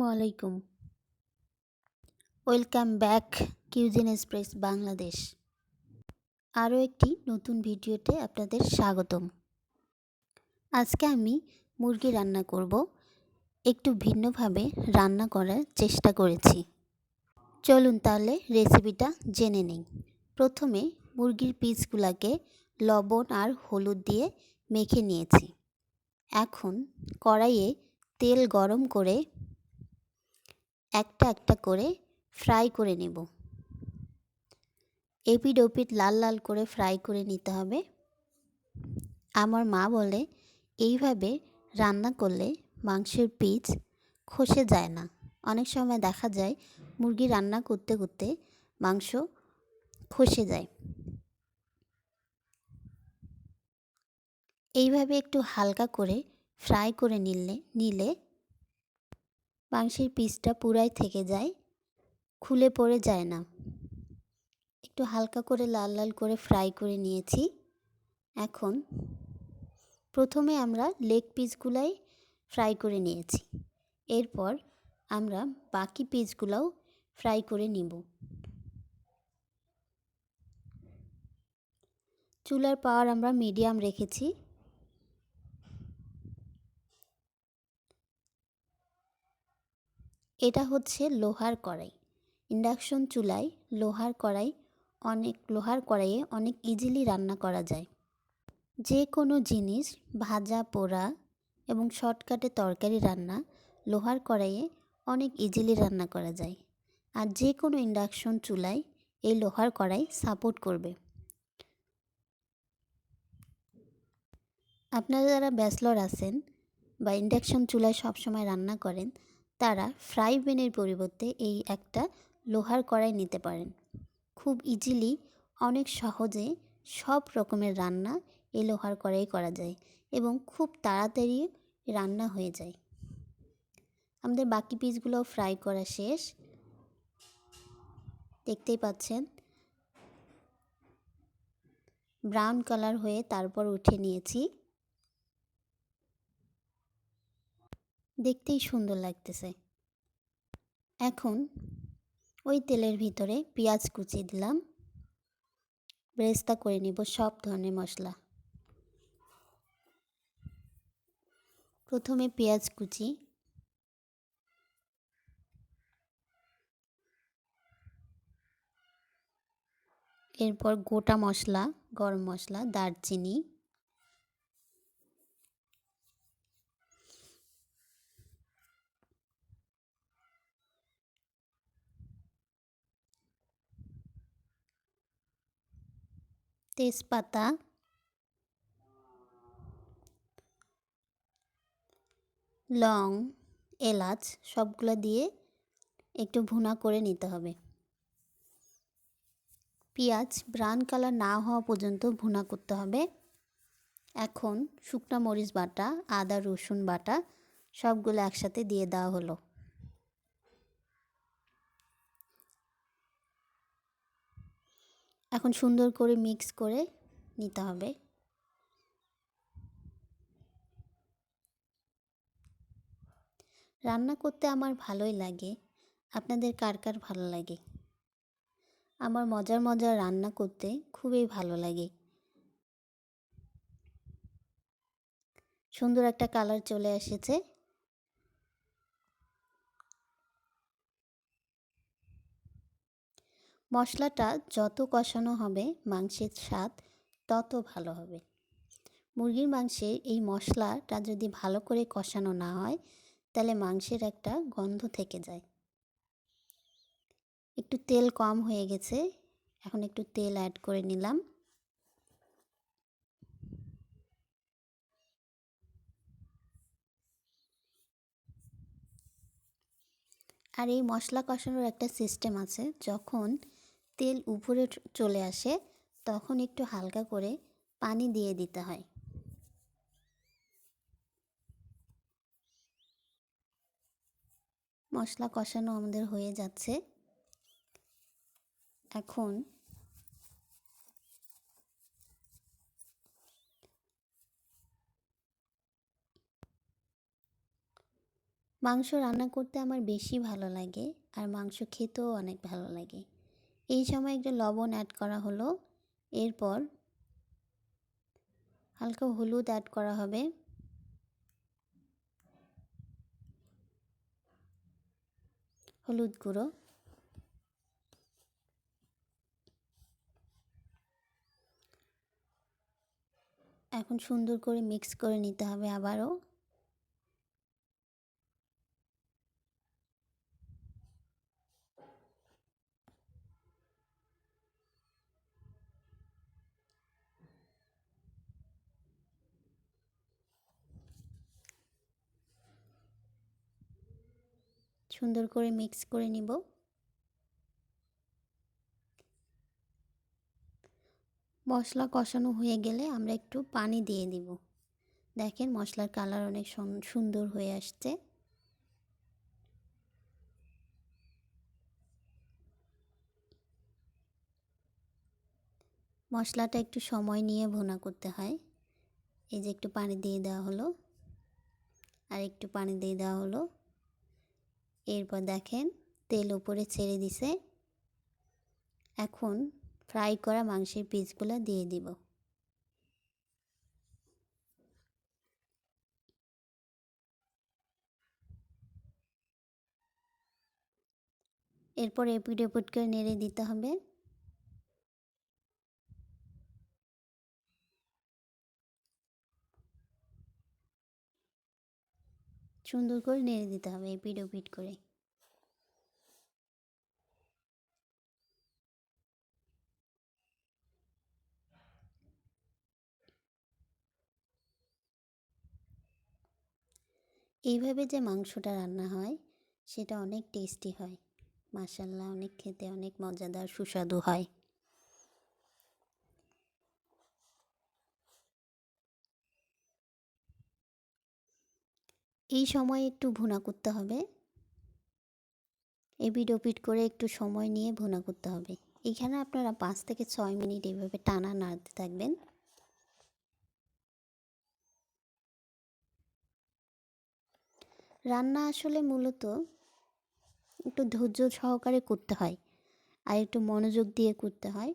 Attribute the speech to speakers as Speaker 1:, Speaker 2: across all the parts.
Speaker 1: আসসালামু আলাইকুম। Welcome back Cuisine Express Bangladesh. আরও একটি নতুন ভিডিওতে আপনাদের স্বাগতম। আজকে আমি মুরগি রান্না করব। একটু ভিন্নভাবে রান্না করার চেষ্টা করেছি। চলুন তাহলে রেসিপিটা জেনে নেই। প্রথমে মুরগির পিসগুলোকে লবণ আর হলুদ দিয়ে মেখে নিয়েছি। এখন কড়াইয়ে তেল গরম করে একটা একটা করে ফ্রাই করে নেব। এপিড ওপিড লাল লাল করে ফ্রাই করে নিতে হবে। আমার মা বলে, এইভাবে রান্না করলে মাংসের পিচ খসে যায় না। অনেক সময় দেখা যায় মুরগি রান্না করতে করতে মাংস খসে যায়। এইভাবে একটু হালকা করে ফ্রাই করে নিলে নিলে মাংসের পিসটা পুরাই থেকে যায়, খুলে পড়ে যায় না। একটু হালকা করে লাল লাল করে ফ্রাই করে নিয়েছি। এখন প্রথমে আমরা লেগ পিসগুলাই ফ্রাই করে নিয়েছি। এরপর আমরা বাকি পিসগুলোও ফ্রাই করে নিব। চুলার পাওয়ার আমরা মিডিয়াম রেখেছি। এটা হচ্ছে লোহার কড়াই। ইন্ডাকশন চুলায় লোহার কড়াই অনেক, লোহার কড়াইয়ে অনেক ইজিলি রান্না করা যায়। যে কোনো জিনিস, ভাজা, পোড়া এবং শর্টকাটে তরকারি রান্না লোহার কড়াইয়ে অনেক ইজিলি রান্না করা যায়। আর যে কোনো ইন্ডাকশন চুলায় এই লোহার কড়াই সাপোর্ট করবে। আপনারা যারা ব্যাচলর আছেন বা ইন্ডাকশন চুলায় সবসময় রান্না করেন তারা ফ্রাই প্যানের পরিবর্তে এই একটা লোহার কড়াই নিতে পারেন। খুব ইজিলি অনেক সহজে সব রকমের রান্না এই লোহার কড়াই করা যায় এবং খুব তাড়াতাড়ি রান্না হয়ে যায়। আমাদের বাকি পিসগুলো ফ্রাই করা শেষ। দেখতেই পাচ্ছেন। ব্রাউন কালার হয়ে তারপর উঠে নিয়েছি। দেখতেই সুন্দর লাগতেছে। এখন ওই তেলের ভিতরে পেঁয়াজ কুচি দিলাম। ব্রেস্তা করে নিব সব ধরনের মশলা। প্রথমে পেঁয়াজ কুচি। এরপর গোটা মশলা, গরম মশলা, দারচিনি। তেজপাতা, লং, এলাচ সবগুলো দিয়ে একটু ভুনা করে নিতে হবে। পেঁয়াজ ব্রাউন কালার না হওয়া পর্যন্ত ভুনা করতে হবে। এখন শুকনো মরিচ বাটা, আদা রসুন বাটা সবগুলো একসাথে দিয়ে দেওয়া হলো। এখন সুন্দর করে মিক্স করে নিতে হবে। রান্না করতে আমার ভালোই লাগে। আপনাদের কার কার ভালো লাগে? আমার মজার মজার রান্না করতে খুবই ভালো লাগে। সুন্দর একটা কালার চলে এসেছে। মশলাটা যত কষানো হবে, মাংসের স্বাদ তত ভালো হবে। মুরগির মাংসে এই মশলাটা যদি ভালো করে কষানো না হয়, তাহলে মাংসের একটা গন্ধ থেকে যায়। একটু তেল কম হয়ে গেছে, এখন একটু তেল অ্যাড করে নিলাম। আর এই মশলা কষানোর একটা সিস্টেম আছে, যখন তেল উপরে চলে আসে, তখন একটু হালকা করে পানি দিয়ে দিতে হয়। মশলা কষানো আমাদের হয়ে যাচ্ছে। এখন মাংস রান্না করতে আমার বেশি ভালো লাগে, আর মাংস খেতেও অনেক ভালো লাগে। এই সময় একটু লবণ অ্যাড করা হলো। এরপর হালকা হলুদ অ্যাড করা হবে। হলুদ গুঁড়ো। এখন সুন্দর করে মিক্স করে নিতে হবে আবারও। সুন্দর করে মিক্স করে নিব। মশলা কষানো হয়ে গেলে আমরা একটু পানি দিয়ে দিব। দেখেন মশলার কালার অনেক সুন্দর হয়ে আসছে। মশলাটা একটু সময় নিয়ে ভুনা করতে হয়। এই যে একটু পানি দিয়ে দেওয়া হলো। আর একটু পানি দিয়ে দেওয়া হলো। এরপর দেখেন তেল উপরে ছেড়ে দিছে। এখন ফ্রাই করা মাংসের পিসগুলো দিয়ে দিব। এরপর এপিট এপিট করে নেড়ে দিতে হবে। সুন্দর করে নেড়ে দিতে হবে, এপিট ওপিট করে। এইভাবে যে মাংসটা রান্না হয়, সেটা অনেক টেস্টি হয়। মাসাল্লাহ অনেক খেতে অনেক মজাদার, সুস্বাদু হয়। এই সময় একটু ভুনা করতে হবে। এপিট ওপিট করে একটু সময় নিয়ে ভুনা করতে হবে। এখানে আপনারা পাঁচ থেকে ছয় মিনিট এইভাবে টানা নাড়তে থাকবেন। রান্না আসলে মূলত একটু ধৈর্য সহকারে করতে হয় আর একটু মনোযোগ দিয়ে করতে হয়।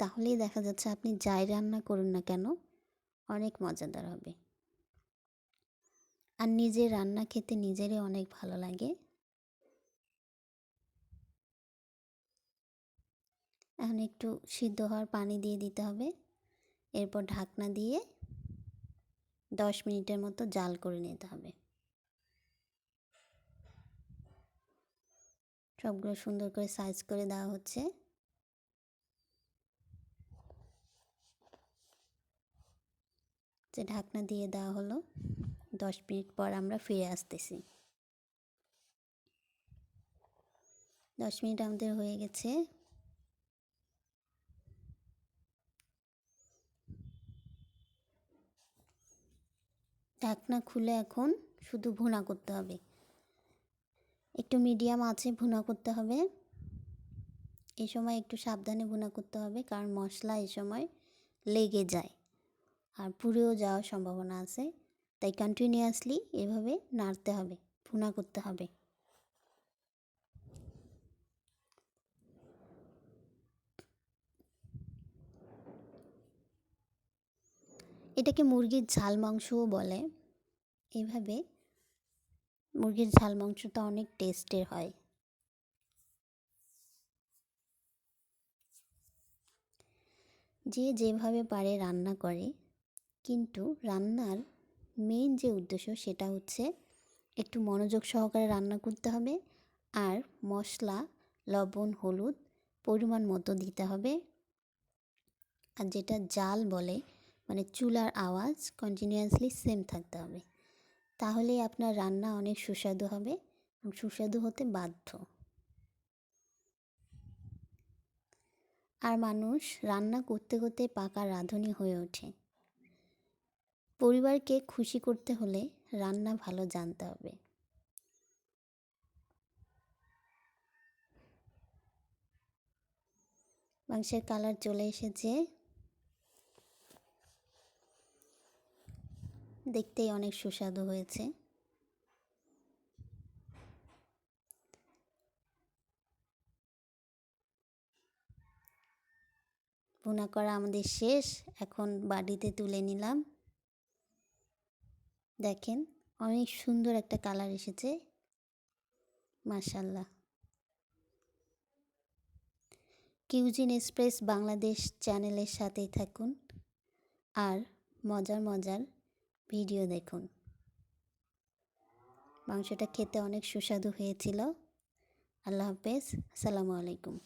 Speaker 1: তাহলেই দেখা যাচ্ছে আপনি যাই রান্না করুন না কেন, অনেক মজাদার হবে। আর নিজের রান্না খেতে নিজেরই অনেক ভালো লাগে। এখন একটু সিদ্ধ হওয়ার পানি দিয়ে দিতে হবে। এরপর ঢাকনা দিয়ে দশ মিনিটের মতো জাল করে নিতে হবে। সবগুলো সুন্দর করে সাইজ করে দেওয়া হচ্ছে। যে ঢাকনা দিয়ে দেওয়া হলো। দশ মিনিট পর আমরা ফিরে আসতেছি। দশ মিনিট আমাদের হয়ে গেছে। ঢাকনা খুলে এখন শুধু ভুনা করতে হবে। একটু মিডিয়াম আছে ভুনা করতে হবে। এই সময় একটু সাবধানে ভুনা করতে হবে কারণ মশলা এই সময় লেগে যায়। আর পুড়েও যাওয়ার সম্ভাবনা আছে। তাই কন্টিনিউয়াসলি এভাবে নাড়তে হবে, ভুনা করতে হবে। এটাকে মুরগির ঝাল মাংসও বলে। এভাবে মুরগির ঝাল মাংসটা অনেক টেস্টের হয়। যে যেভাবে পারে রান্না করে, কিন্তু রান্নার মেইন যে উদ্দেশ্য সেটা হচ্ছে একটু মনোযোগ সহকারে রান্না করতে হবে আর মশলা, লবণ, হলুদ পরিমাণ মতো দিতে হবে। আর যেটা জাল বলে মানে চুলার আওয়াজ কন্টিনিউয়াসলি সেম থাকতে হবে। তাহলেই আপনার রান্না অনেক সুস্বাদু হবে সুস্বাদু হতে বাধ্য। আর মানুষ রান্না করতে করতে পাকা রাঁধুনি হয়ে ওঠে। পরিবারকে খুশি করতে হলে রান্না ভালো জানতে হবে। মাংসের কালার চলে এসেছে। দেখতেই অনেক সুস্বাদু হয়েছে। ভুনা করা আমাদের শেষ। এখন বাড়িতে তুলে নিলাম। দেখেন, অনেক সুন্দর একটা কালার এসেছে। মাশাল্লাহ। কিউজিন এক্সপ্রেস বাংলাদেশ চ্যানেলের সাথেই থাকুন আর মজার মজার ভিডিও দেখুন। মাংসটা খেতে অনেক সুস্বাদু হয়েছিল। আল্লাহ হাফেজ। আসসালামু আলাইকুম।